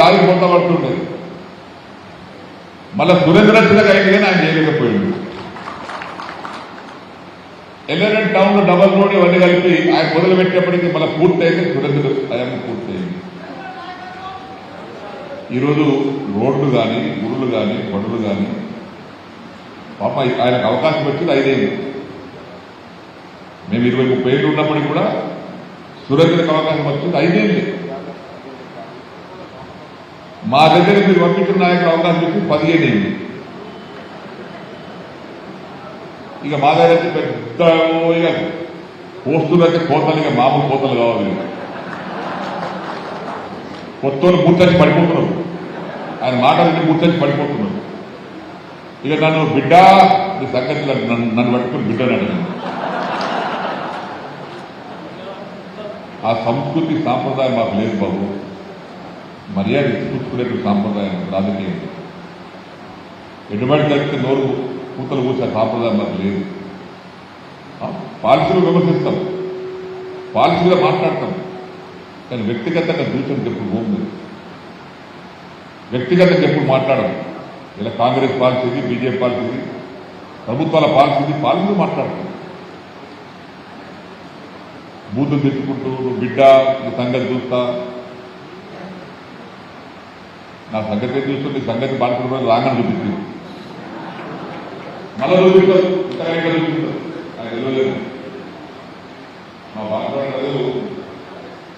లాగి దారికి పడుతుండేది. మళ్ళా సురేంద్రచ్చినగా అయింది కానీ ఆయన చేయలేకపోయింది ఎల్ఎన్ఎన్ టౌన్లో డబల్ రోడ్ ఇవన్నీ కలిపి ఆయన మొదలు పెట్టేప్పటికీ మళ్ళీ పూర్తయింది సురేంద్ర ఆయన పూర్తయింది. ఈరోజు రోడ్లు కానీ గుడులు కానీ పనులు కానీ పాప ఆయనకు అవకాశం వచ్చింది ఐదేళ్ళు. మేము ఇరవై ముప్పై ఏళ్ళు ఉన్నప్పటికీ కూడా సురేంద్రకు అవకాశం వచ్చింది ఐదేళ్ళు. మా దగ్గర మీరు పంపించిన అవకాశం చెప్పి పదిహేను అయింది ఇక మా దగ్గర అయితే పెద్ద ఇక పోస్తులు అయితే కోతలు ఇక మామూలు కోతలు కావాలి. కొత్తలు కొత్త గుర్తొచ్చి పడిపోతున్నారు ఆయన మాటలన్నీ గుర్తొచ్చి పడిపోతున్నారు ఇక నన్ను బిడ్డ ఈ సంగతి నన్ను పట్టుకుని బిడ్డని ఆ సంస్కృతి సాంప్రదాయం మాకు లేదు బాబు. మర్యాద ఇచ్చుకునే సాంప్రదాయం రాజకీయం. ఎటువంటి జరిగితే నోరు కూతలు కూర్చే సాంప్రదాయం మాకు లేదు. పాలసీలు విమర్శిస్తాం. పాలసీగా మాట్లాడతాం. కానీ వ్యక్తిగతంగా దూషణకి ఎప్పుడు భూమి వ్యక్తిగతంగా ఎప్పుడు మాట్లాడడం ఇలా కాంగ్రెస్ పాలసీది బీజేపీ పాలసీది ప్రభుత్వాల పాలసీది పాలసీలు మాట్లాడతాం. బూతులు తెచ్చుకుంటూ నువ్వు బిడ్డ సంగతి చూస్తా నా సంగతి చూస్తూ నీ సంగతి బాధపడిన రాగానే చూపిస్తుంది. మళ్ళీ చూపిస్తారు. ఇంకా ఇంకా చూపిస్తారు. ఆయన తెలియలేదు మా బాధపడలేదు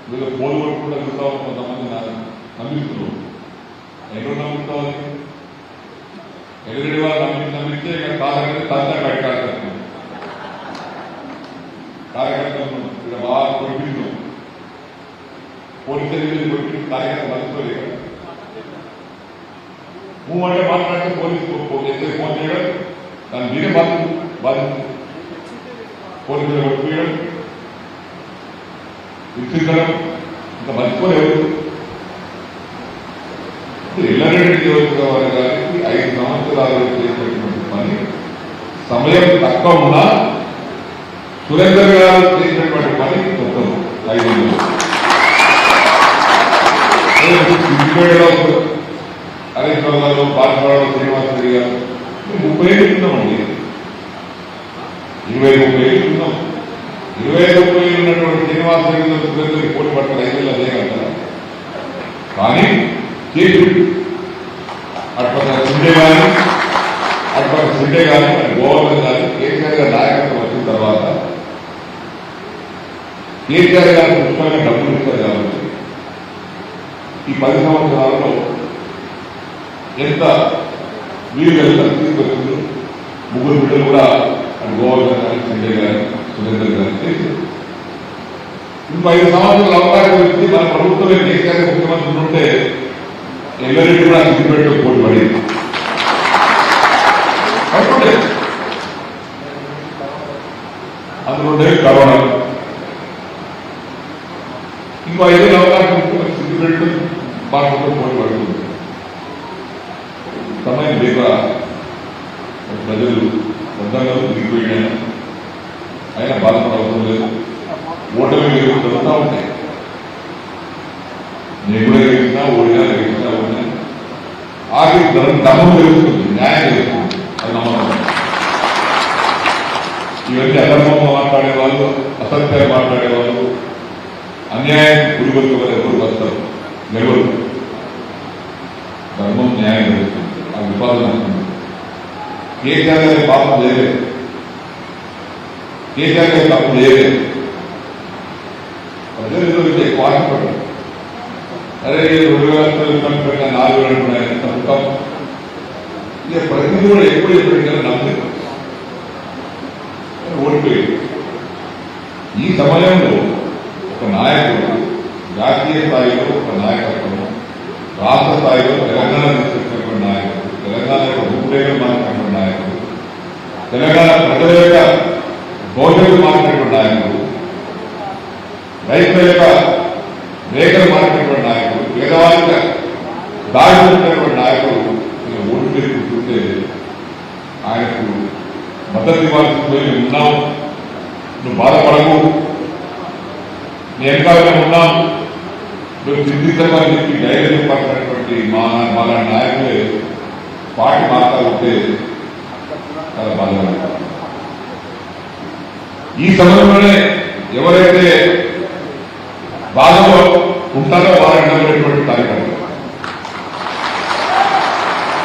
వీళ్ళు పోలు కొట్టుకుంటూ చూస్తావు కొంతమంది నమ్మిస్తున్నారు ఎక్కడ నమ్ముతావు ఎదురుడి వాళ్ళు నమ్మి నమ్మిస్తే ఇక్కడ కాదంటే తంతా పెట్టాలి కార్యకర్తలను ఇక్కడ బాగా కొట్టిండు పోలీసు కొట్టి కార్యకర్త మలుసుకోలేదు ఇక్కడ నువ్వు అంటే మాట్లాడితే పోలీసు ఎస్ఐ ఫోన్ చేయడం? దాన్ని మీరే బాధ్యత బాధ్యత. పోలీసులు కొట్టిపోయడం విసిరికడం ఇంకా మర్చిపోలేదు ఎల్లారెడ్డి నియోజకవర్గం గారికి ఐదు సంవత్సరాలు చేసినటువంటి పని. సమయం తక్కువ ఉన్నా సురేందర్ గారు చేసినటువంటి పని మొత్తం ఐదేళ్ళు కార్యక్రమాల్లో పాల్గొనడం రావు గారు గారు ముప్పై ఏళ్ళు ఉన్నామండి ఇరవై ముప్పై ఏళ్ళు ఉన్నాం ఇరవై ముప్పై ఏళ్ళు ఉన్నటువంటి శ్రీనివాసరెడ్డి గారు సురేందర్కి పోటీ పడతారు ఐదేళ్ళు అదే కదా కానీ చేసి అటుపక్క సిండే కానీ అటుపక్క సిండే కానీ గోవర్ధన్ కానీ కేసీఆర్ గారి నాయకత్వం వచ్చిన తర్వాత కేసీఆర్ గారు పుష్కలంగా డబ్బులు ఇస్తారు కాబట్టి ఈ పది సంవత్సరాలలో ఎంత మీరు కలిగిన తీసుకొచ్చింది ముగ్గురు బిడ్డలు కూడా అటు గోవర్ధన్ గారు సంజయ్ గారు సురేందర్ గారు చేశారు ఇంకో ఐదు సంవత్సరాలు అవకాశం ఇచ్చి మన ప్రభుత్వమే కేసీఆర్ ముఖ్యమంత్రి ఉంటే ఎల్లరెడ్డి కూడా సిద్దిపేటలో పోటీ పడింది. అవుతుండే అందులో కరోనా. ఇంకో ఐదు అవకాశం ఇస్తే మనకి సిద్దిపేటలో భారతతో పోటీ పడుతుంది లేక ప్రజలు బద్దంగా దిగిపోయినా అయినా బాధపడవసరం లేదు. ఓటమి మీరు జరుగుతూ ఉంటాయి. నేను కూడా గెలిచినా ఓడినా గెలిచినా ఓడినా. ఆఖరి ధర్మం ధర్మం తెలుస్తుంది న్యాయం తెలుస్తుంది అది నమ్మకం. ఇవన్నీ అధర్మంగా మాట్లాడే వాళ్ళు అసత్యాలు మాట్లాడే వాళ్ళు అన్యాయం గురిగొచ్చు వారు ఎవరు వస్తారు? ఎవరు? ధర్మం న్యాయం తెలుస్తుంది ఆ విపాదన వస్తుంది కేసీఆర్ గారి పాపం చేయలేదు కేసీఆర్ గారి తప్పు చేయలేదు ప్రజలు ఈరోజు ఎక్కువ ఆశపడ్డారు అరే ఈ రెండు వేల రూపాయలు పెట్టిన నాలుగు వేలు ఉన్నాయి తప్పుతాం ఇక ప్రతిదీ కూడా ఎప్పుడు ఎప్పుడు నమ్మకం ఓడిపోయింది ఈ సమయంలో ఒక నాయకుడు జాతీయ స్థాయిలో ఒక నాయకత్వం రాష్ట్ర స్థాయిలో తెలంగాణ తీసుకొచ్చినటువంటి నాయకుడు తెలంగాణ నాయకుడు తెలంగాణ ప్రజల యొక్క భవిష్యత్తు మార్చినటువంటి నాయకుడు రైతుల యొక్క రేఖలు మార్చినటువంటి నాయకుడు పేదవాళ్ళ దాడుతున్నటువంటి నాయకుడు నేను ఓటు చేసి చూస్తే ఆయనకు మద్దతు ఇవ్వాల్సి పోయి ఉన్నాం నువ్వు బాధపడకు నీ వెనకాలనే ఉన్నాం నువ్వు చింతించమని చెప్పి ధైర్యం పడినటువంటి మా నాయకులే పాటి మాట్లాడితే చాలా బాధగా ఈ సమయంలోనే ఎవరైతే బాధలో ఉంటారో వారిని నమ్మేటువంటి కార్యక్రమం.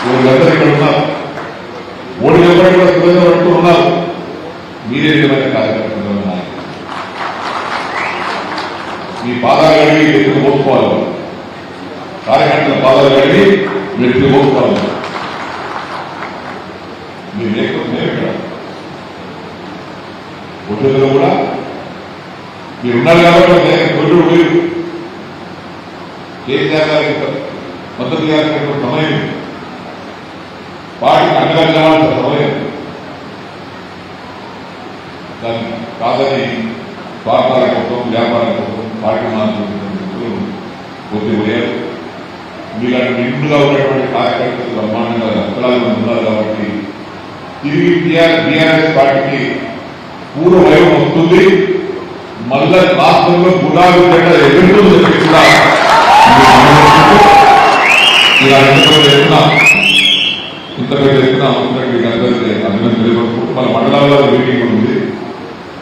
వీళ్ళందరూ ఇక్కడ ఉన్నారు? ఓడి ఎవరు కూడా సురేంద్ర పడుతూ ఉన్నారు? మీరే విధమైన కార్యక్రమంలో ఉన్నారు మీ పాదాలు కడిగి ఎత్తుకు మోసుకోవాలి కార్యకర్తల పాదాలు కడిగి మీరు ఎత్తుకు మోసుకోవాలి మీరు లేకపోతే నేను ఇక్కడ ఉద్యోగులు కూడా మీరు ఉన్నారు కాబట్టి నేను తొలి మీరు కేసీఆర్ గారి మద్దతు ఇవ్వాల్సిన సమయం వాటికి అండగా నిలవాల్సిన సమయం దాన్ని కాదని స్వార్థాల కోసం వ్యాపారం కోసం పార్టీ మాత్రం కొద్ది మీలాంటి నిండుగా ఉన్నటువంటి కార్యకర్తలు బ్రహ్మాండంగా లక్షలాది ఉన్నారు కాబట్టి తిరిగి బీఆర్ఎస్ పార్టీకి పూర్వ వైభవం వస్తుంది. మళ్ళా రాష్ట్రంలో గులాబీ జెండా ఎదుర్కొందని కూడా. ఇలా ఎత్తున ఇంత పెద్ద ఎత్తున అందరికీ అభినందన మన మండలాల్లో మీటింగ్ ఉంది.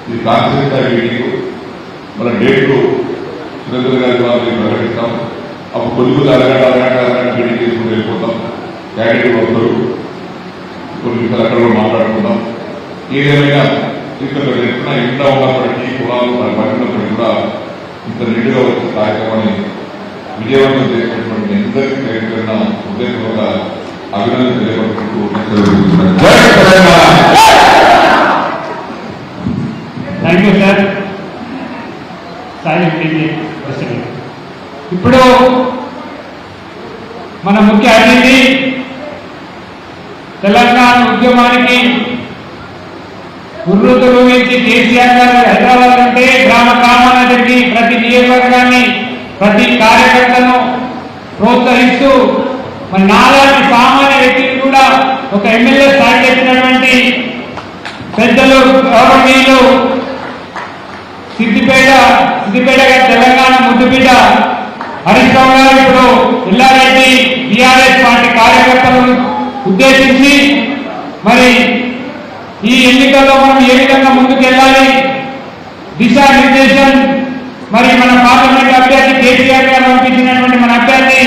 ఇది కాన్సెప్ట్ మీటింగ్ మన డేట్లు సురేంద్ర గారి వారిని ప్రకటిస్తాం. అప్పుడు కొద్దిగా అరగంట అరగంట అరగంట మీటింగ్ చేసుకుని వెళ్ళిపోతాం. క్యాండిడేట్ వస్తారు కొన్ని అక్కడ కూడా మాట్లాడుకుందాం. ఏదేమైనా ఇక్కడ ఎత్తున ఇంట్లో ఉన్నప్పటికీ కులాలు మన కూడా ఇంత నిండుగా వచ్చిన కార్యక్రమాన్ని విజయవంతం చేసినటువంటి అందరికీ పేరున్న ఉదయపూర్వక అభినందన తెలియపడుకుంటూ థ్యాంక్ యూ సార్ సాయి ఇప్పుడు మన ముఖ్య అతిథి తెలంగాణ ఉద్యమానికి గుర్రుతులు నుంచి కేసీఆర్ గారు హైదరాబాద్ అంటే గ్రామ గ్రామాల తిరిగి ప్రతి నియోజకవర్గాన్ని ప్రతి కార్యకర్తను ప్రోత్సహిస్తూ మరి నాలాంటి సామాన్య వ్యక్తిని కూడా ఒక ఎమ్మెల్యే స్థాయికి పెద్దలు గౌరవనీయులు సిద్దిపేట సిద్దిపేట గారి తెలంగాణ ముద్దుపేట హరీష్ గారు ఇప్పుడు ఇల్లారెడ్డి బీఆర్ఎస్ పార్టీ కార్యకర్తలను ఉద్దేశించి మరి ఈ ఎన్నికల్లో మనం ఏ విధంగా ముందుకెళ్ళాలి? దిశానిర్దేశం మరి మన పార్లమెంట్ అభ్యర్థి కేసీఆర్ గారు పంపించినటువంటి మన అభ్యర్థి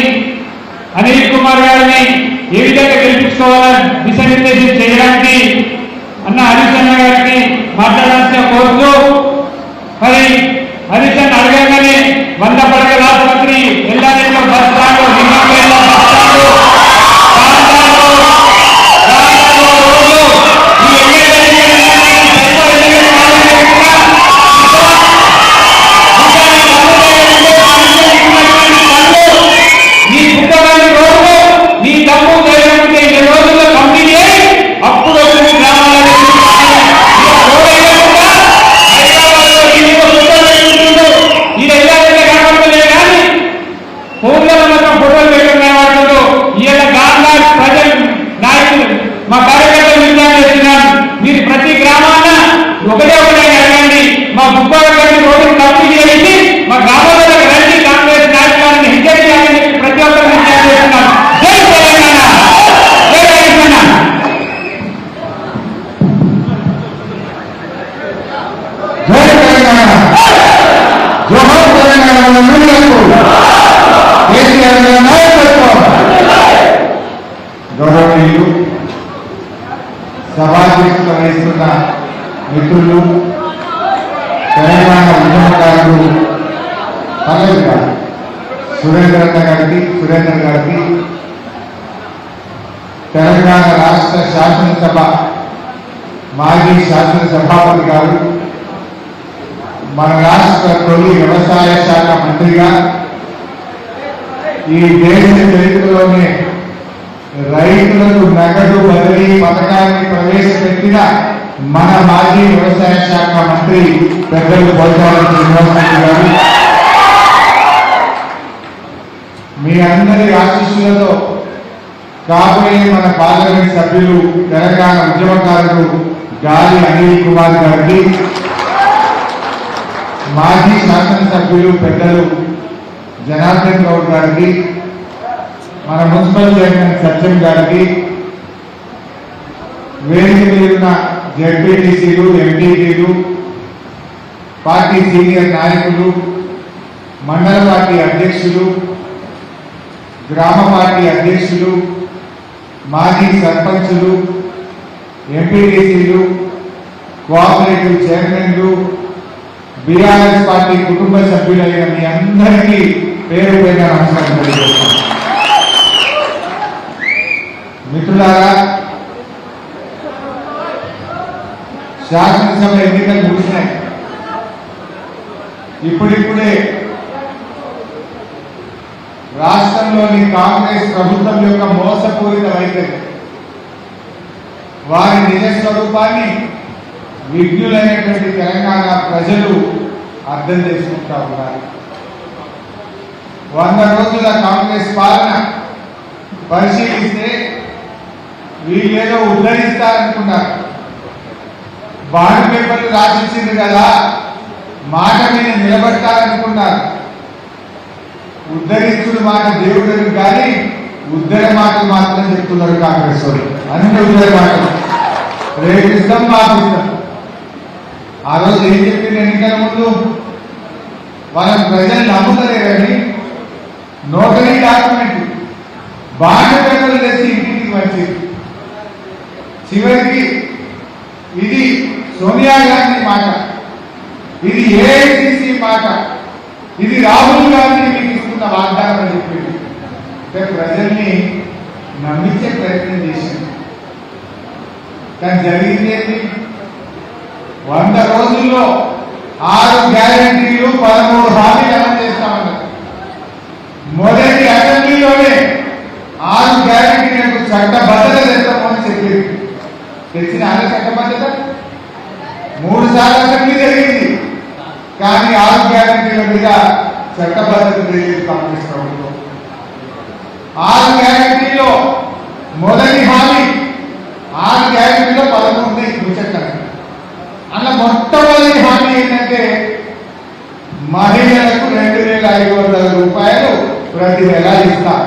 అనిల్ కుమార్ గారిని ఏ విధంగా గెలిపించుకోవాలని దిశానిర్దేశం చేయడానికి అన్న హరీష్ అన్న గారికి మాట్లాడాల్సిన కోరుతూ మరి హరీష్ అన్న అడగగానే వంద పడగల ఆసుపత్రి తెలంగాణ రాష్ట్ర శాసనసభ మాజీ శాసనసభాపతి గారు మన రాష్ట్ర తొలి వ్యవసాయ శాఖ మంత్రిగా ఈ దేశ చరిత్రలోనే రైతులకు నగదు బదిలీ పథకాన్ని ప్రవేశపెట్టిన మన మాజీ వ్యవసాయ శాఖ మంత్రి పెద్దలు పోచారం శ్రీనివాసరెడ్డి గారు. మీ అందరి ఆశీస్సులతో కాబోయే మన పార్లమెంట్ సభ్యులు తెలంగాణ ఉద్యమకారులు గాలి అనిల్ కుమార్ గారిని మాజీ శాసనసభ్యులు పెద్దలు జనార్దన్ గౌడ్ గారికి మన మున్సిపల్ చైర్మన్ సత్యం గారికి వేదిక మీరున్న ఉన్న జడ్పీటీసీలు ఎంపీటీలు పార్టీ సీనియర్ నాయకులు మండల పార్టీ అధ్యక్షులు గ్రామ పార్టీ అధ్యక్షులు మాజీ సర్పంచులు ఎంపీటీసీలు కోఆపరేటివ్ చైర్మన్లు బీఆర్ఎస్ పార్టీ కుటుంబ సభ్యులైన మీ అందరికీ పేరు పేరు నమస్కారం తెలియజేస్తాను మిత్రులారా శాసనసభ ఎన్నికలు ముగిసినాయి. ఇప్పుడిప్పుడే రాష్ట్రంలోని కాంగ్రెస్ ప్రభుత్వం యొక్క మోసపూరిత వైఖరి. వారి నిజ స్వరూపాన్ని విజ్ఞులైనటువంటి తెలంగాణ ప్రజలు అర్థం చేసుకుంటా ఉన్నారు. వంద రోజుల కాంగ్రెస్ పాలన పరిశీలిస్తే వీళ్ళేదో ఉద్ధరిస్తారనుకున్నారు. బాండ్ పేపర్లు రాసిచ్చింది కదా మాట మీద నిలబడతారనుకున్నారు. ఉద్ధరించుడు మాట దేవుడు కానీ ఉద్ధర మాట మాత్రం చెప్తున్నారు కాంగ్రెస్ వాళ్ళు. అన్ని ఉద్ధర మాటలు. రేపు ఇస్తాం ఆ రోజు ఏం చెప్పింది ఎన్నికల ముందు? వాళ్ళ ప్రజలు నమ్ముతలేరని నోటరీ డాక్యుమెంట్ బాండ్ పేపర్లు తెచ్చి ఇంటికి వచ్చింది చివరికి ఇది సోనియా గాంధీ మాట. ఇది ఏఐసిసి మాట. ఇది రాహుల్ గాంధీ మీకు వాగ్దానం అని చెప్పింది. అంటే ప్రజల్ని నమ్మించే ప్రయత్నం చేసింది. కానీ జరిగింది ఏంటి? వంద రోజుల్లో ఆరు గ్యారంటీలు పదమూడు హామీలు అమలు చేస్తామన్నారు. మొదటి అసెంబ్లీలోనే ఆరు గ్యారంటీలకు చట్టబద్ధత తెస్తామని చెప్పింది. తెచ్చిన ఆరు చట్టబద్ధత మూడు సార్లు అసెంబ్లీ జరిగింది. కానీ ఆరు గ్యారంటీల మీద చట్టబద్ధత తెలియదు కాంగ్రెస్ ప్రభుత్వం. ఆరు గ్యారంటీలో మొదటి హామీ ఆరు గ్యారంటీలో పదకొండు ఉన్నాయి అలా మొట్టమొదటి హామీ ఏంటంటే మహిళలకు రెండు వేల ఐదు వందల రూపాయలు ప్రతి నెల ఇస్తారు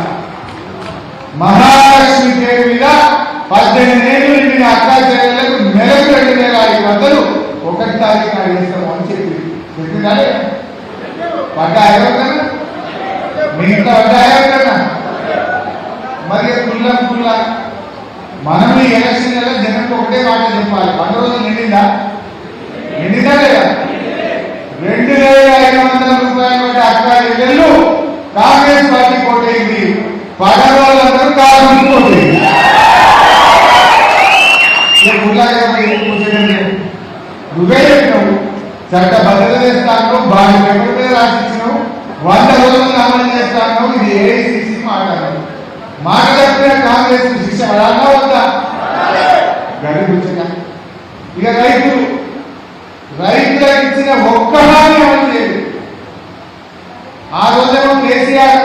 మహాలక్ష్మి పేరు మీద పద్దెనిమిది ఏళ్ళు నిండిన అక్కా నెలకు రెండు వేల ఐదు వందలు ఒకటి తారీఖు నాడు ఇస్తాము అని చెప్పి చెప్పినారే. పడ్డా ఎవరికన్నా మీ ఇంట్లో పడ్డా ఎవరికన్నా మరి కుల్లం కుల్ల మనం ఈ ఎలక్షన్ నెల జనంకి ఒకటే మాట చెప్పాలి పండు రోజులు నిండిందా నిండిందా లేదా రెండు వేల ఐదు వందల రూపాయల వడ్డీ వెళ్ళు కాంగ్రెస్ పార్టీ కోటైంది పడవాళ్ళందరూ వాళ్ళందరూ కాంగ్రెస్ కోటైంది నువ్వే చెప్పినావు చట్ట భద్రత చేస్తాను బాగా పేపర్ మీద రాసిచ్చినావు వంద రోజులు అమలు చేస్తాను ఇది ఏఐసిసి మాట్లాడారు మాట తప్పిన కాంగ్రెస్ శిక్ష పడాలా? వద్దా ఇక రైతులు రైతులకు ఇచ్చిన ఒక్క హామీ అమలు ఆ రోజేమో కేసీఆర్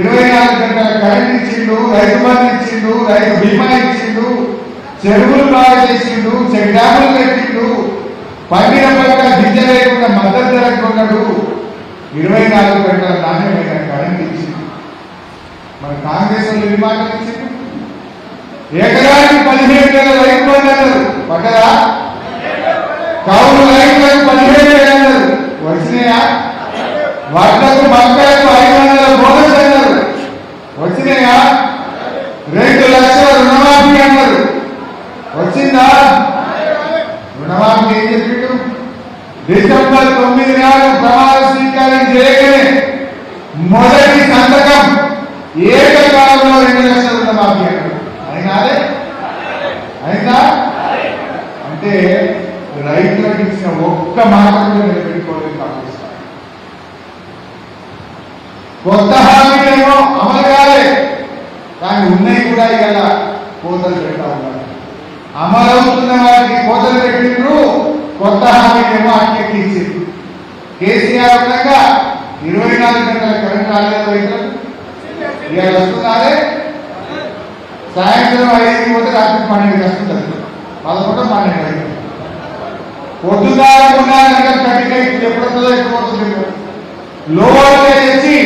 ఇరవై నాలుగు గంటల కరెంట్ ఇచ్చిండు రైతు బంధు ఇచ్చిండు రైతు బీమా ఇచ్చిండు చెరువులు బాగా చేసిండు చెక్ డ్యాములు కట్టిండు పండిన పంట గింజ లేకుండా మద్దతు ధరకు కొన్నాడు. ఇరవై నాలుగు గంటల నాణ్యమైన కరెంట్ ఇచ్చిండు. మరి కాంగ్రెస్ వాళ్ళు ఎన్ని మాటలు ఇచ్చిండు ఎకరానికి పదిహేడు వేల రైతు బంధు అన్నారు. పడ్డదా కౌలు రైతులకు పదిహేడు వేలు అన్నారు. వచ్చినాయా? వడ్లకు మక్కలకు ఐదు వందల బోనస్ అన్నారు. వచ్చినాయా? రెండు లక్షల రుణమాఫీ అన్నారు. వచ్చిందా? రుణమాఫీ ఏం చెప్పారు డిసెంబర్ తొమ్మిది నాడు ప్రమాణ స్వీకారం చేయగానే మొదటి సంతకం ఏకకాలంలో రెండు లక్షల రుణమాఫీ అన్నారు అయినాదే అయిందా అంటే రైతులకు ఇచ్చిన ఒక్క మాట కూడా నిలబెట్టుకోలేదు కాంగ్రెస్ కొత్త హామీలేమో అమలు కాలే. కానీ ఉన్నాయి కూడా ఇలా కోతలు పెడతా ఉన్నారు. అమలవుతున్న వారికి కోతలు పెట్టిండ్రు కొత్త హామీలేమో అట్టెక్కించిండ్రు కేసీఆర్ ఉండగా ఇరవై నాలుగు గంటల కరెంట్ రాలేదు రైతులకు ఇవాళ వస్తున్నారే సాయంత్రం ఐదుకి పోతే రాత్రి పన్నెండుకి వస్తుంది పదకొండు పన్నెండు అయింది. పొద్దుదారకుండా కట్టిన ఇప్పుడు ఎప్పుడు వస్తుందో ఎప్పుడు పోతుంది లోపలికి తెచ్చి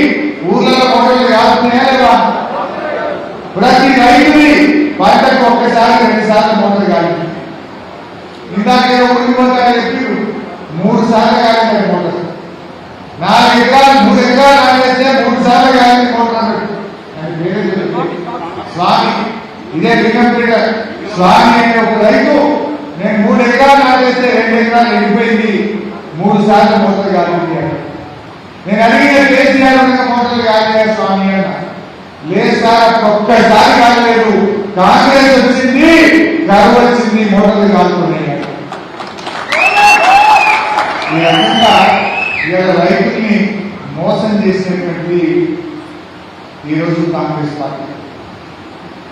ఊర్లలో పొట్టలు కాస్తున్నాయా లేదా? ప్రతి రైతుని పంటకు ఒక్కసారి రెండు సార్లు మోటార్ కానీ ఇందాక ఏదో ఊరికి పోతారని చెప్పి మూడు సార్లు కానీ మోటార్ నాలుగు ఎకరాలు నాటేస్తే మూడు సార్లు కాలి మోటార్ అన్నాడు. ఆయన పేరే తెలియదు. స్వామి ఇదే లింగంపేట స్వామి అనే ఒక రైతు నేను మూడు ఎకరాలు నాటేస్తే రెండు ఎకరాలు ఎండిపోయింది. మూడు సార్లు మోసలు కాదు నేను అడిగిన కేసీఆర్ మోసలు మోటార్లు కాలేదు స్వామి అన్న. లేదు సార్ ఒక్కసారి కాలేదు కాంగ్రెస్ వచ్చింది గర్వ వచ్చింది మోటార్లు కాలుతున్నాయి ఈ రకంగా ఇవాళ రైతుల్ని మోసం చేసినటువంటి ఈరోజు కాంగ్రెస్ పార్టీ.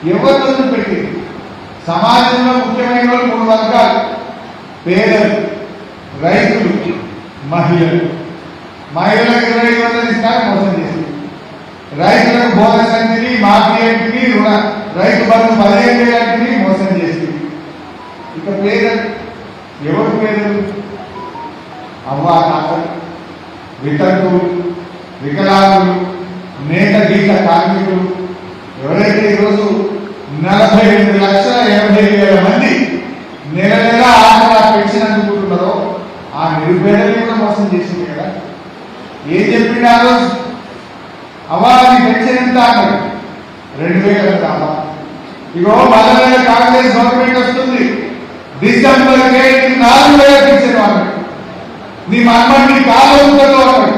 ఎవరిని పెట్టి? సమాజంలో ముఖ్యమైన వాళ్ళు మూడు వర్గాలు. పేదలు రైతులు మహిళలు. మహిళలకు ఇరవై ఐదు వందలు ఇస్తారని మోసం చేసింది. రైతులకు బోనస్ అంటిని మాఫీ అంటిని రుణ. రైతు బంధు పదిహేను వేలు అంటిని మోసం చేసింది. ఇక పేదలు ఎవరు పేదలు? అవ్వా తాత వితంతువులు వికలాంగులు నేత గీత కార్మికులు. ఎవరైతే ఈరోజు నలభై ఎనిమిది లక్షల ఎనభై వేల మంది నెల నెల ఆసరా పెన్షన్ అందుకుంటున్నారో ఆ నిరుపేదల్ని కూడా మోసం చేసింది కదా. ఏం చెప్పిండు ఆ రోజు అవ్వాలి పెన్షన్ ఎంత అన్నాడు రెండు వేల ఎంత ఇగో మళ్ళీ కాంగ్రెస్ గవర్నమెంట్ వస్తుంది. డిసెంబర్ నాలుగు వేల పెన్షన్ అన్నాడు నీ మనమని నీ కాలు ఉంటుందో అన్నాడు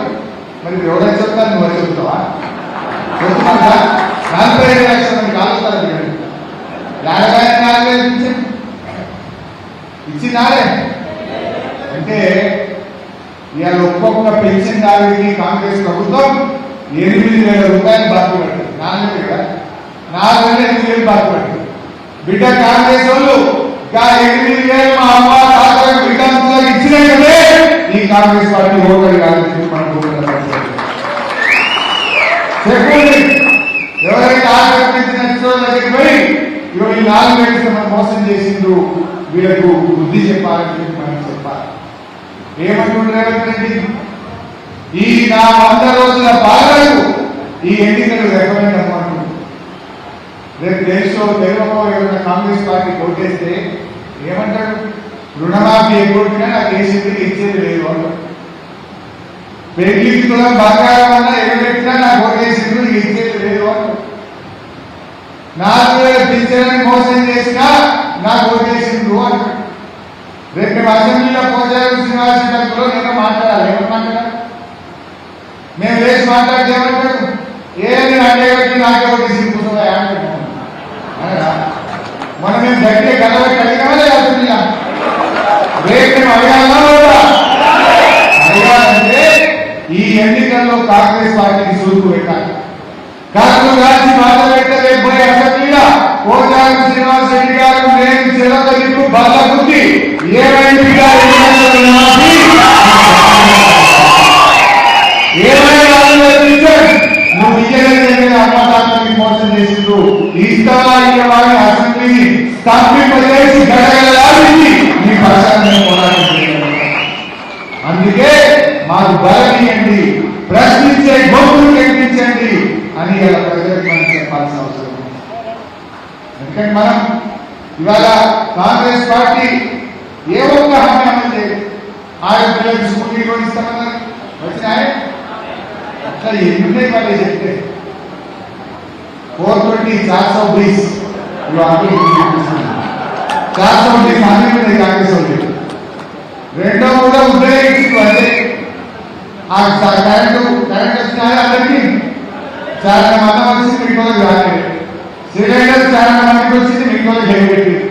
మరి ఎవరైనా చెప్తాను నువ్వు చెప్తావా? నలభై ఐదు లక్షల మంది కాలుస్తారు యాభై నాలుగు వేలు ఇచ్చింది ఇచ్చినారే అంటే ఇవాళ ఒక్కొక్క పెన్షన్ దారికి కాంగ్రెస్ ప్రభుత్వం ఎనిమిది వేల రూపాయలు బాకీ పట్టింది నాలుగు కదా? నాలుగు వేల ఎనిమిది వేలు బాకీ పట్టింది బిడ్డ కాంగ్రెస్ వాళ్ళు ఇంకా ఎనిమిది వేలు మా అమ్మ తాత బిడ్డ ఇచ్చినా ఈ కాంగ్రెస్ పార్టీ ఓటరు కాదని మనం చెప్పండి. ఎవరైతే ఆకర్షించిన దగ్గరికి పోయి ఇవాళ ఈ నాలుగు గంటలు మనం మోసం చేసిండు వీళ్ళకు బుద్ధి చెప్పాలని చెప్పి మనం చెప్పాలి. ఏమంటుండ్రు ఈ నా వంద రోజుల పాలనకు ఈ ఎన్నికలు రెకమెండ్ అమ్మంటుంది రేపు దేశంలో తెలియకో ఏమైనా కాంగ్రెస్ పార్టీ ఓటేస్తే ఏమంటాడు రుణమాఫీ ఎగ్గొట్టినా నాకు వేసింది ఇచ్చేది లేదు అంటాడు పెళ్ళికి తులం బంగారం అన్నా ఎగబెట్టినా నాకు ఓటేసింది నీకు ఇచ్చేది లేదు అంటాడు నాలుగు వేల పింఛన్ మోసం చేసినా నాకు ఓటేసిండు అంటాడు రేపు మేము అసెంబ్లీలో పోచారం శ్రీనివాస గారితో నేను మాట్లాడాలి ఏమని మాట్లాడాలి మేము లేచి మాట్లాడితే ఏమంటాడు ఏది నాకే పెట్టి నాకే ఒకటి సిగ్గుతుందా అనగా మనం మేము గట్టిగా గడబట్టి అడిగామా లేదా అసెంబ్లీలో రేపు మేము అడగాలా లేదా? అడగాలంటే ఈ ఎన్నికల్లో కాంగ్రెస్ పార్టీకి సూపు పెట్టాలి. కాంగ్రెస్ రాసి బాధ పెట్టలే పోయి అసెంబ్లీలో పోచారం శ్రీనివాస రెడ్డి గారు నేను చిరతగిప్పు బాధకుంది ఏమైంది నువ్వు ఇయ్యలేదు అమ్మ మోసం చేసిండు ఇస్తావా పక్షాన్ని అందుకే మాకు బలమీయండి ప్రశ్నించే గోపులు ప్రకటించండి అని ఇలా ప్రజలకు మనం చెప్పాల్సిన అవసరం ఎందుకంటే మనం ఇవాళ కాంగ్రెస్ పార్టీ ఏ ఒక్క హామీ అమలు చేయదు ఆయన పిల్లలకు స్కూటీ ఇస్తామన్నారు. వచ్చినాయి అట్లా ఎన్నున్నాయి వాళ్ళు చెప్తే? ఫోర్ ట్వంటీ చార్ సో బ్రీస్ చార్ సో బ్రీస్ కాంగ్రెస్ రెండో కూడా ఉద్యోగించుకోవాలి అంటే కరెంటు కరెంట్ వచ్చినా అందరికి చాలా మంది వచ్చింది మీకు వాళ్ళకి రాలేదు సిలిండర్ చాలా మందికి వచ్చింది మీకు వాళ్ళకి హెల్మెట్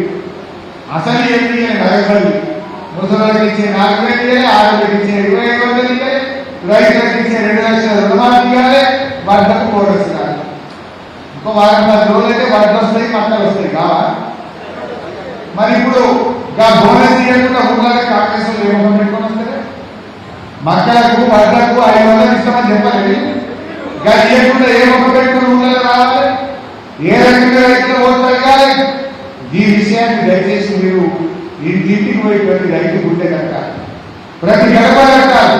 అసలు ఏంటి నగదు ముసలికి ఇచ్చే నాలుగు వేలు ఇవ్వాలి ఆడవాళ్ళకి ఇచ్చే ఇరవై ఐదు వందలు ఇవ్వాలి రైతులకు ఇచ్చే రెండు లక్షల రుణమాఫీ ఇవ్వాలి వాళ్ళకు ఇంకో వారం పది వస్తాయి పంటలు వస్తాయి మరి ఇప్పుడు ఇంకా బోనస్ ఇవ్వకుండా ఊళ్ళో కాంగ్రెస్ వాళ్ళు ఏమో పెట్టుకొని వస్తారు మక్కలకు వడ్లకు ఐదు వందలు ఇస్తామని చెప్పలేదు ఇంకా లేకుండా ఏ ఒక్క పెట్టుకుని ఊళ్ళో రావాలి. ఏ రకంగా రైతులు ఓట్లు అడగాలి ఈ విషయాన్ని దయచేసి మీరు ఇంటింటికి పోయి ప్రతి రైతు గుండె కట్టాలి ప్రతి గడప కట్టాలి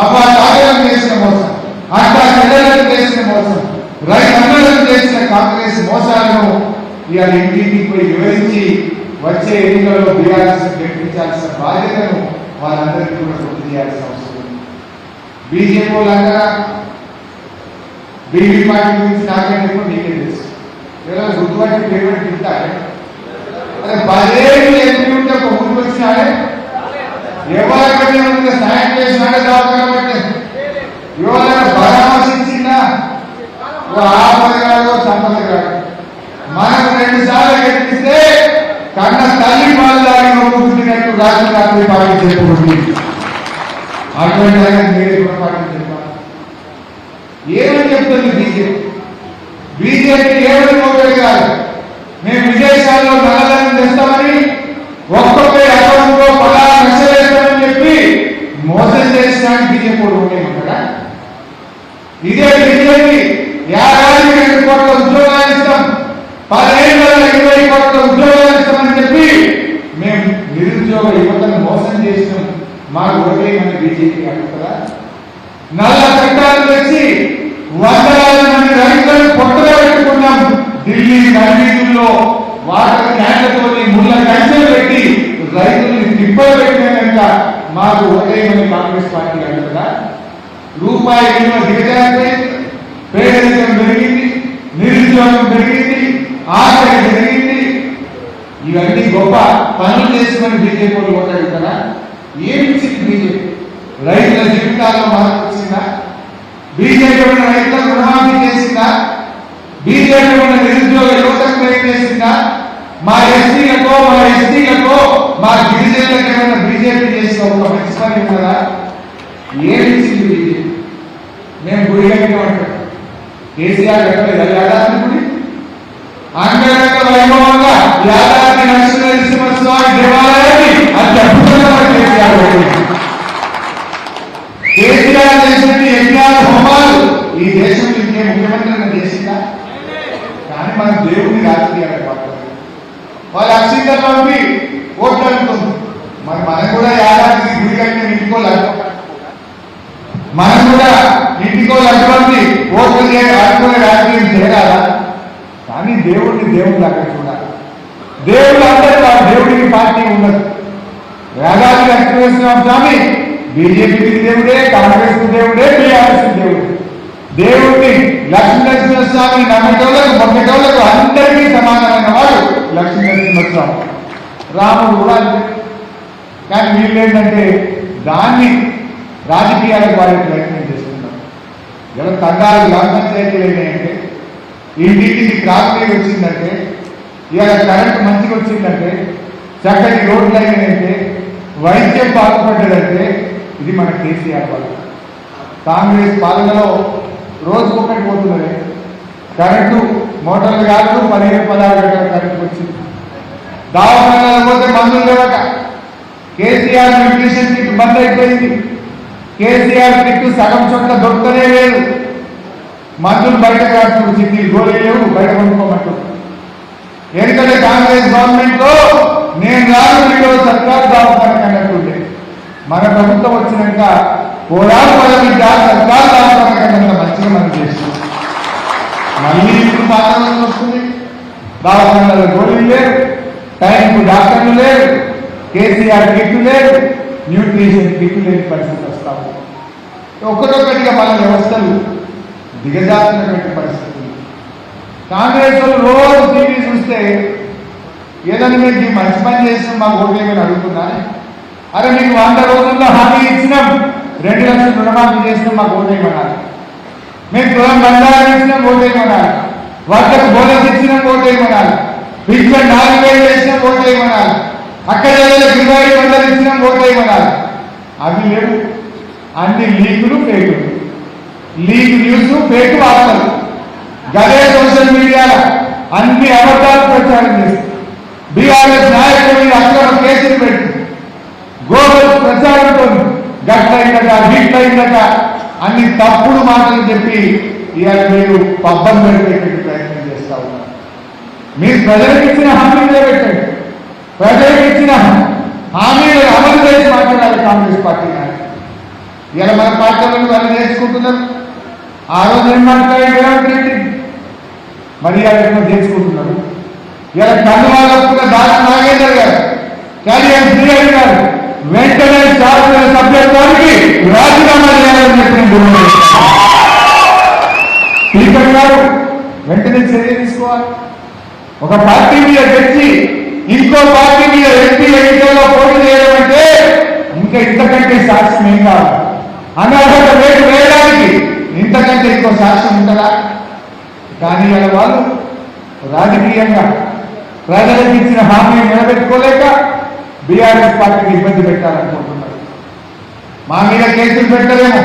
అబ్బా తాగడం చేసిన మోసం. అట్టా చెల్లెలకు చేసిన మోసం. రైతులకు చేసిన కాంగ్రెస్ మోసాలను ఇవాళ ఇంటికి పోయి వివరించి వచ్చే ఎన్నికల్లో బీఆర్ఎస్ ప్రకటించాల్సిన బాధ్యతను వారందరికీ కూడా గుర్తు చేయాల్సిన అవసరం. బీజేపీ లాగా బీజేపీ పార్టీ గురించి నాకంటే ఎక్కువ మీకే తెలుసు. ఇలా గుర్తుపట్టి పేరు తింటారే? అరే పదేళ్ళు ఎంపీ ఉంటే ఒక ఊరికి వచ్చినాడే ఎవరికైనా ఉంటే సాయం చేసినాడే దవాఖాన పెట్టే? ఎవరైనా పరామర్శించిందా ఓ ఆపద కాదు సంపద కాదు మనకు రెండు సార్లు గెలిపిస్తే కన్న తల్లి పాలు దాగి నొప్పుకుంటున్నట్టు రాత్రి రాత్రి పార్టీ చెప్పుకుంటుంది అటువంటి ఆయన మీరే కూడా పార్టీ చెప్పాలి ఏమని చెప్తుంది బీజేపీ. బీజేపీ ఏమని మోకడి కాదు. మేము విదేశాల్లో నల్లధనం తెస్తామని ఒక్కొక్క అకౌంట్లో పదహారు నచ్చలేస్తామని చెప్పి మోసం చేసినాడు బీజేపీ కూడా ఉండేమంటారా? ఇదే బీజేపీ యాభై రెండు కోట్ల ఉద్యోగాలు ఇస్తాం. పదిహేను ఇరవై కోట్ల ఉద్యోగాలు ఇస్తామని చెప్పి మేము నిరుద్యోగ యువతను మోసం చేసినాం. మాకు ఒకటే మన బీజేపీ అడుగుతారా నల్ల చట్టాలు తెచ్చి వందలాది మంది రైతులను పొట్టగా పెట్టుకున్నాం. ఢిల్లీ నడివీధుల్లో వాటర్ క్యాన్లతో ముళ్ళ కంచెలు పెట్టి రైతుల్ని తిప్పలు పెట్టినాక మాకు ఒకటే మంది కాంగ్రెస్ పార్టీ అడుగుతారా రూపాయి విలువ దిగజారితే పేదరికం పెరిగింది నిరుద్యోగం పెరిగింది ఆకలి పెరిగింది. ఇవన్నీ గొప్ప పనులు చేసుకుని బీజేపీ వాళ్ళు ఓటాడుతారా ఏమి ఇచ్చింది బీజేపీ? రైతుల జీవితాల్లో మార్పు వచ్చిందా బీజేపీ ఉన్న రైతులకు రుణమాఫీ చేసిందా? బీజేపీ ఉన్న నిరుద్యోగ యువతకు ఏం చేసిందా? మా ఎస్సీలకో మా ఎస్టీలకో మా గిరిజనులకు ఏమైనా బీజేపీ చేసిన ఒక మంచి పని ఉన్నదా ఏమి ఇచ్చింది బీజేపీ? మేము గుడి కట్టినామంటాం కేసీఆర్ కట్టలేదు. యాదాద్రి గుడి? అంగరంగ వైభవంగా యాదాద్రి నరసింహస్వామి దేవాలయాన్ని అత్యద్భుతంగా కేసీఆర్ కట్టింది. కేసీఆర్ చేసినట్టు యజ్ఞాలు హోమాలు ఈ దేశం ఇంకే ముఖ్యమంత్రి చేసిందా? కానీ మన దేవుడిని రాజకీయాలకు వాళ్ళు అక్షింతలు ఉండి ఓట్లు అనుకుంది మరి మనం కూడా యాదాద్రి గుడి కట్టిన ఇంటికోళ్ళు మనం కూడా ఇంటికో అటువంటి ఓట్లు అనుకునే రాజకీయం చేయాలా కానీ దేవుడిని దేవుడు అక్కడ చూడాలి. దేవుడు అందరూ ఆ దేవుడికి పార్టీ ఉండదు. వేదాది లక్ష్మీనరసింహ స్వామి బీజేపీకి దేవుడే కాంగ్రెస్ దేవుడే టీఆర్ఎస్ దేవుడే. దేవుడిని లక్ష్మీనరసింహ స్వామి నమ్మటోళ్ళకు మొక్కటోళ్ళకు అందరికీ సమానమైన వాడు లక్ష్మీ స్వామి. రాముడు కూడా అంతే. కానీ వీళ్ళు ఏంటంటే దాన్ని రాజకీయాలకు వాడే ప్రయత్నం చేస్తున్నారు. ఎవరు తండాలు గ్రామ పంచాయతీలు అయినాయంటే ఇంటింటికి క్రాప్ వచ్చిందంటే ఇవాళ కరెంట్ మంచిగా వచ్చిందంటే చక్కటి రోడ్లు అయినాయంటే వైద్యం బాగుపడ్డదంటే ఇది మన కేసీఆర్ వల్ల కాంగ్రెస్ పాలనలో రోజుకొకటి పోతున్నది కరెంటు మోటార్లు కాదు పదిహేను పదహారు గంటల కరెంటు వచ్చింది. దావఖానాలు పోతే మందులు లేవట. కేసీఆర్ న్యూట్రిషన్ కిట్ బంద్ అయిపోయింది. కేసీఆర్ కిట్ సగం చోట్ల దొరకనే లేదు. మందులు బయట రాస్తున్నారు చిట్టి గోళీ లేవు బయట కొనుక్కోమంటారు ఎందుకంటే కాంగ్రెస్ గవర్నమెంట్లో నేను రాను సర్కారు సర్కార్ దావఖాన అన్నట్టుండే మన ప్రభుత్వం వచ్చినాక పోరాడు పదవిద్ద సర్కార్ దావఖాన మంచిగా మనం చేస్తాం. మళ్ళీ ఇప్పుడు పాలన వస్తుంది. దావఖానాలో గోళీలు లేవు టైంకు డాక్టర్లు లేరు. కేసీఆర్ కిట్లు లేరు. న్యూట్రిషన్ కిట్లు లేని పరిస్థితి వస్తాము ఒక్కటొక్కటిగా మన వ్యవస్థలు దిగజారుతున్నటువంటి పరిస్థితి కాంగ్రెస్ వాళ్ళు రోజు టీవీ చూస్తే ఏదైనా మీకు మంచి పని చేసిన మాకు ఓటేమని అడుగుతున్నాను అరే మీకు వంద రోజుల్లో హామీ ఇచ్చినాం. రెండు లక్షలు రుణమాఫీ చేసినాం మాకు ఓటేయమన్నారు మేము తులం బంగారం ఇచ్చినాం ఓటేయమన్నారు వర్తకు బోనస్ ఇచ్చినాం ఓటేయమన్నారు పింఛన్ నాలుగు వేలు వేసినాం ఓటేయమన్నారు అక్కడ ఇరవై ఐదు వందలు ఇచ్చినాం ఓటేయమన్నారు అవి లేవు. అన్ని లీకులు ఫేకులు. లీక్ న్యూస్ ఫేక్ వార్తలు. గదే సోషల్ మీడియాలో అన్ని అబద్ధాలు ప్రచారం చేస్తారు బీఆర్ఎస్ నాయకుల మీద అక్రమ కేసులు పెట్టి గోబల్ ప్రచారంతో గట్లయిందట గిట్లయిందట అన్ని తప్పుడు మాటలు చెప్పి ఇవాళ మీరు పబ్బం పెట్టేటువంటి ప్రయత్నం చేస్తా ఉన్నారు. మీరు ప్రజలకు ఇచ్చిన హామీలే నిలబెట్టండి ప్రజలకు ఇచ్చిన హామీలు అమలు చేసి మాట్లాడాలి కాంగ్రెస్ పార్టీ నాయకులు. ఇలా మన పార్టీలను వాళ్ళు నేర్చుకుంటున్నారు. ఆ రోజు ఏం మాట్లాడారు రేవంత్ రెడ్డి మరి అది ఎక్కడ ఇలా కన్నువాలకున్న దాని నాగేందర్ గారు క్యారియర్ శ్రీహరి గారు వెంటనే శాసన సభ్యత్వానికి రాజీనామా చేయాలని చెప్పి స్పీకర్ గారు వెంటనే చర్య తీసుకోవాలి. ఒక పార్టీ మీద గెలిచి ఇంకో పార్టీ మీద ఎంపీ ఎన్నికల్లో పోటీ చేయడం అంటే ఇంకా ఇంతకంటే సాక్ష్యం ఏం కావాలి అనర్హత వేటు వేయడానికి ఇంతకంటే ఇంకో సాక్ష్యం ఉంటుందా? కానీ వాళ్ళ వాళ్ళు రాజకీయంగా ప్రజలకు ఇచ్చిన హామీ నిలబెట్టుకోలేక బీఆర్ఎస్ పార్టీకి ఇబ్బంది పెట్టాలనుకుంటున్నారు. మా మీద కేసులు పెట్టలేమో.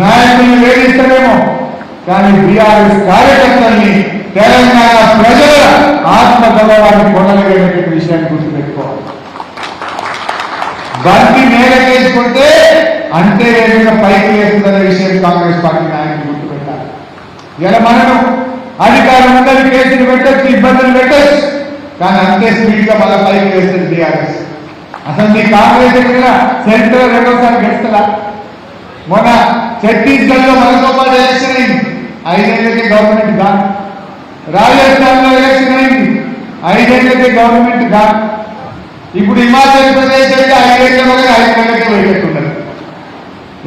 నాయకుల్ని వేధిస్తలేమో. కానీ బీఆర్ఎస్ కార్యకర్తల్ని తెలంగాణ ప్రజల ఆత్మ గౌరవాన్ని కొనలేనటువంటి విషయాన్ని గుర్తుపెట్టుకోవాలి. బంతి నేలకేసుకుంటే అంటే ఏదైనా పైకి వేస్తుందనే విషయం కాంగ్రెస్ పార్టీ నాయకులు గుర్తుపెట్టాలి. ఇలా మనము అధికారం ఉందని కేసులు పెట్టచ్చు ఇబ్బందులు పెట్టచ్చు. కానీ అంతే స్పీడ్గా మళ్ళీ పైకి వేస్తుంది టీఆర్ఎస్. అసలు మీ కాంగ్రెస్ ఎక్కడ సెంటర్ రెండోసారి గెలుస్తుందా మొన్న ఛత్తీస్గఢ్లో మనతో పాటు ఎలక్షన్ అయింది. ఐదేళ్ళకి గవర్నమెంట్గా రాజస్థాన్లో ఎలక్షన్ అయింది. ఐదేళ్ళకి గవర్నమెంట్గా ఇప్పుడు హిమాచల్ ప్రదేశ్ అయితే ఐదేళ్ళ వరకు ఐదు నెలలకి పోయేట్టున్నది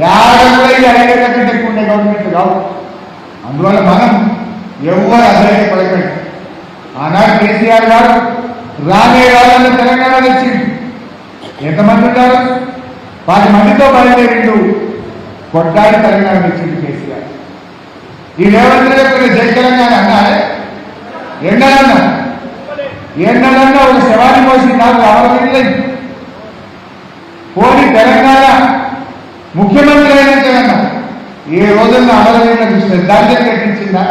యాడ కూడా ఐదేళ్ళ కంటే ఎక్కువ గవర్నమెంట్ కాదు అందువల్ల మనం ఎవరు అధైర్యపడకండి ఆనాడు కేసీఆర్ గారు రానే రావాలని తెలంగాణ వచ్చింది ఎంతమంది ఉన్నారు? పది మందితో బయలుదేరిండు. కొట్టాడు తెలంగాణ వచ్చింది కేసీఆర్. ఈ రేవంత్ రెడ్డి జై తెలంగాణ అన్నారే? ఎండలన్నా ఎండలన్నా ఒక శవాన్ని మోసి నాకు లేదు పోనీ తెలంగాణ ముఖ్యమంత్రి అయిన తెలంగాణ ఏ రోజున అమరవీరులకు శ్రద్ధాంజలి కట్టించిందా